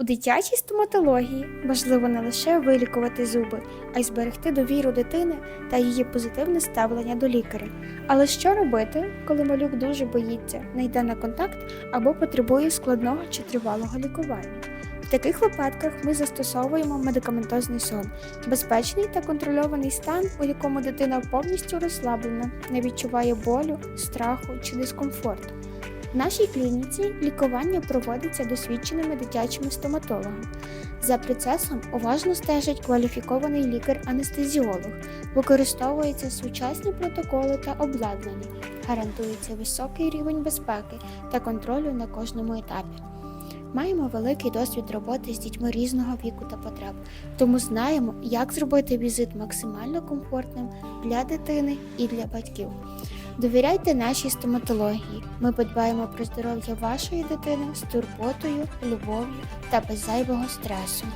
У дитячій стоматології важливо не лише вилікувати зуби, а й зберегти довіру дитини та її позитивне ставлення до лікаря. Але що робити, коли малюк дуже боїться, не йде на контакт або потребує складного чи тривалого лікування? В таких випадках ми застосовуємо медикаментозний сон, безпечний та контрольований стан, у якому дитина повністю розслаблена, не відчуває болю, страху чи дискомфорту. В нашій клініці лікування проводиться досвідченими дитячими стоматологами. За процесом уважно стежить кваліфікований лікар-анестезіолог, використовуються сучасні протоколи та обладнання, гарантується високий рівень безпеки та контролю на кожному етапі. Маємо великий досвід роботи з дітьми різного віку та потреб, тому знаємо, як зробити візит максимально комфортним для дитини і для батьків. Довіряйте нашій стоматології. Ми подбаємо про здоров'я вашої дитини з турботою, любов'ю та без зайвого стресу.